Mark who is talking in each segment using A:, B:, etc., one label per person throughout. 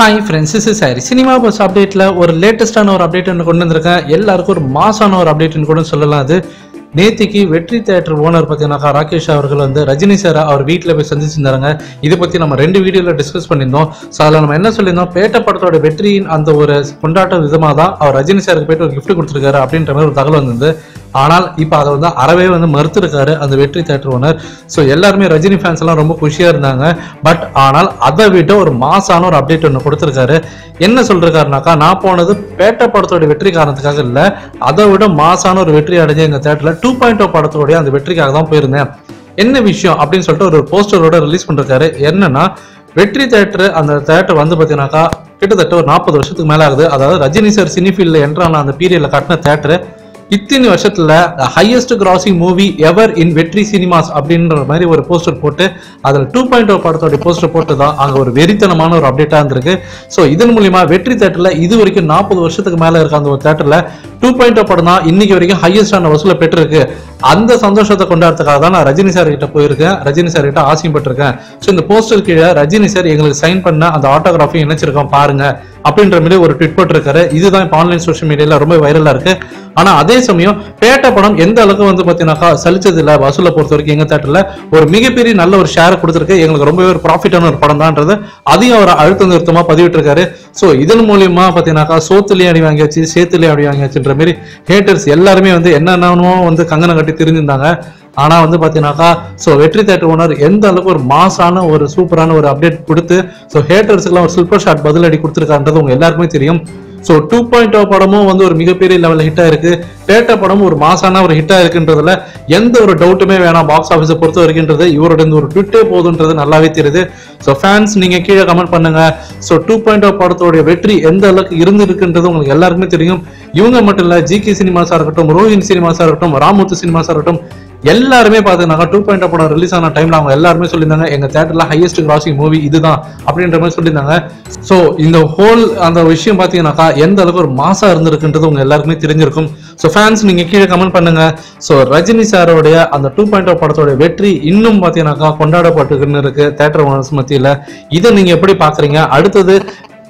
A: Hi friends is sorry cinema buzz அப்டேட்டில் ஒரு லேட்டஸ்டான ஒரு அப்டேட் ஒன்று கொண்டு வந்திருக்கேன். எல்லாருக்கும் ஒரு மாசான ஒரு அப்டேட்னு கூட சொல்லலாம் அது. நேத்திக்கு வெற்றி தேட்டர் ஓனர் பார்த்தீங்கன்னாக்கா ராகேஷ் அவர்கள் வந்து ரஜினி சார் அவர் வீட்டில் போய் சந்திச்சிருந்தாங்க இதை பற்றி நம்ம ரெண்டு வீடியோவில் டிஸ்கஸ் பண்ணியிருந்தோம். ஸோ அதில் நம்ம என்ன சொல்லியிருந்தோம்? பேட்ட படத்தோட வெற்றியின் அந்த ஒரு கொண்டாட்ட விதமாக தான் அவர் ரஜினி சாருக்கு போயிட்டு ஒரு கிஃப்ட் கொடுத்துருக்காரு அப்படின்ற மாதிரி ஒரு தகவல் வந்தது ஆனால் இப்போ அதை வந்து அறவே வந்து மறுத்திருக்காரு அந்த வெற்றி தேட்டர் ஓனர் ஸோ எல்லாருமே ரஜினி ஃபேன்ஸ் எல்லாம் ரொம்ப குஷியாக இருந்தாங்க. பட் ஆனால் அதை விட ஒரு மாசான ஒரு அப்டேட் ஒன்று கொடுத்துருக்காரு. என்ன சொல்றாருனாக்கா நான் போனது பேட்ட படத்தோட வெற்றி காரணத்துக்காக இல்லை. அதை விட மாசான ஒரு வெற்றி அடைஞ்ச இந்த தேட்டரில் டூ பாயிண்ட் ஓ படத்தோடைய அந்த வெற்றிக்காக தான் போயிருந்தேன். என்ன விஷயம் அப்படின்னு சொல்லிட்டு ஒரு போஸ்டரோட ரிலீஸ் பண்ணிருக்காரு. என்னன்னா வெற்றி தேட்டர் அந்த தேட்டர் வந்து பார்த்தீங்கன்னாக்கா கிட்டத்தட்ட ஒரு நாற்பது வருஷத்துக்கு மேலே ஆகுது. அதாவது ரஜினி சார் சினிஃபீல்டில் என்ட்ரான அந்த பீரியடில் கட்டின தேட்டரு இத்தனை வருஷத்துல highest grossing movie ever in Vetri cinemas அப்படின்ற மாதிரி ஒரு போஸ்டர் போட்டு அதில் டூ பாயிண்ட் ஓ படத்தோட போஸ்டர் போட்டு தான் அங்கே ஒரு வெறித்தனமான ஒரு அப்டேட்டாக இருந்திருக்கு. ஸோ இதன் மூலியமா வெற்றி தேட்டரில் இது வரைக்கும் நாற்பது வருஷத்துக்கு மேலே இருக்க அந்த ஒரு தேட்டரில் டூ பாயிண்ட் ஓ படம் தான் இன்னைக்கு வரைக்கும் ஹையஸ்டான வசூலை பெற்றிருக்கு. அந்த சந்தோஷத்தை கொண்டாடுறதுக்காக தான் நான் ரஜினி சார் கிட்ட போயிருக்கேன். ரஜினி சார் கிட்ட ஆசையும் பட்டிருக்கேன். ஸோ இந்த போஸ்டர் கீழே ரஜினி சார் எங்களுக்கு சைன் பண்ண அந்த ஆட்டோகிராஃபி இணைச்சிருக்கோம் பாருங்க அப்படின்ற மாதிரி ஒரு ட்விட் போட்டிருக்காரு. இதுதான் இப்போ ஆன்லைன் சோஷியல் மீடியால ரொம்ப வைரலா இருக்கு. ஆனா அதே சமயம் பேட்ட படம் எந்த அளவுக்கு வந்து பாத்தீங்கன்னாக்கா சலிச்சது இல்ல வசூலை பொறுத்த வரைக்கும் எங்க தேட்டர்ல ஒரு மிகப்பெரிய நல்ல ஒரு ஷேர் கொடுத்துருக்கு. எங்களுக்கு ரொம்பவே ஒரு ப்ராஃபிட்டான ஒரு படம் தான்ன்றது அதையும் அவர் அழுத்த நிறுத்தமா பதிவிட்டிருக்காரு. ஸோ இதன் மூலியமா பாத்தீங்கன்னாக்கா சோத்துலயும் அடி வாங்கியாச்சு சேத்துலயும் அடி வாங்கியாச்சுன்ற மாதிரி ஹேட்டர்ஸ் எல்லாருமே வந்து என்னென்னமோ வந்து கங்கனம் கட்டி தெரிஞ்சிருந்தாங்க. ஆனா வந்து பாத்தீங்கன்னாக்கா ஸோ வெற்றி தேட்டர் ஓனர் எந்த அளவுக்கு ஒரு மாசான ஒரு சூப்பரான ஒரு அப்டேட் கொடுத்து ஸோ ஹேட்டர்ஸ்க்குலாம் ஒரு சூப்பர் ஷாட் பதிலடி கொடுத்துருக்கான்றது உங்கள் எல்லாருக்குமே தெரியும். ஸோ டூ பாயிண்ட் ஓ படமும் வந்து ஒரு மிகப்பெரிய லெவலில் ஹிட் ஆயிருக்கு. பேட்ட படமும் ஒரு மாசான ஒரு ஹிட்டாக இருக்குன்றதுல எந்த ஒரு டவுட்டுமே வேணாம் பாக்ஸ் ஆஃபீஸை பொறுத்த வரைக்கும்ன்றது இவரோட இந்த ஒரு ட்விட்டே போதுன்றது நல்லாவே தெரியுது. ஸோ ஃபேன்ஸ் நீங்கள் கீழே கமெண்ட் பண்ணுங்க. ஸோ டூ பாயிண்ட் ஓ படத்தோடைய வெற்றி எந்த அளவுக்கு இருந்திருக்குன்றது உங்களுக்கு எல்லாருக்குமே தெரியும். இவங்க மட்டும் இல்லை ஜிகே சினிமாஸாக இருக்கட்டும் ரோஹின் சினிமாஸாக இருக்கட்டும் ராமுத்து சினிமாஸாக இருக்கட்டும் எல்லாருமே பார்த்தீங்கன்னா டூ பாயிண்ட் படம் ரிலீஸ் ஆன டைம்ல அவங்க எல்லாருமே சொல்லியிருந்தாங்க எங்க தேட்டர்ல ஹையஸ்ட் கிராசிங் மூவி இதுதான் அப்படின்ற மாதிரி சொல்லியிருந்தாங்க. ஸோ இந்த ஹோல் அந்த விஷயம் பார்த்தீங்கன்னாக்கா எந்த அளவுக்கு ஒரு மாசா இருந்திருக்குன்றது உங்க எல்லாருக்குமே தெரிஞ்சிருக்கும். ஸோ ஃபேன்ஸ் நீங்க கீழே கமெண்ட் பண்ணுங்க. ஸோ ரஜினி சாரோடைய அந்த டூ பாயிண்ட் oh படத்தோட வெற்றி இன்னும் பார்த்தீங்கன்னாக்கா கொண்டாடப்பட்டுக்குன்னு இருக்கு தேட்டர் ஓனர்ஸ் மத்தியில். இதை நீங்க எப்படி பாக்குறீங்க அடுத்தது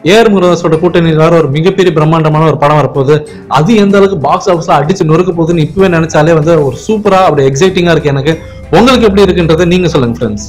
A: ஏஆர் முருகதாஸோட கூட்டணி ஒரு மிகப்பெரிய பிரம்மாண்டமான ஒரு படம் வரப்போகுது. அது எந்த அளவுக்கு பாக்ஸ் ஆஃபீஸ்ல அடிச்சு நொறுக்க போகுதுன்னு இப்பவே நினைச்சாலே வந்து ஒரு சூப்பரா அப்படி எக்ஸைட்டிங்கா இருக்கு எனக்கு. உங்களுக்கு எப்படி இருக்குன்றதை நீங்க சொல்லுங்க ஃப்ரெண்ட்ஸ்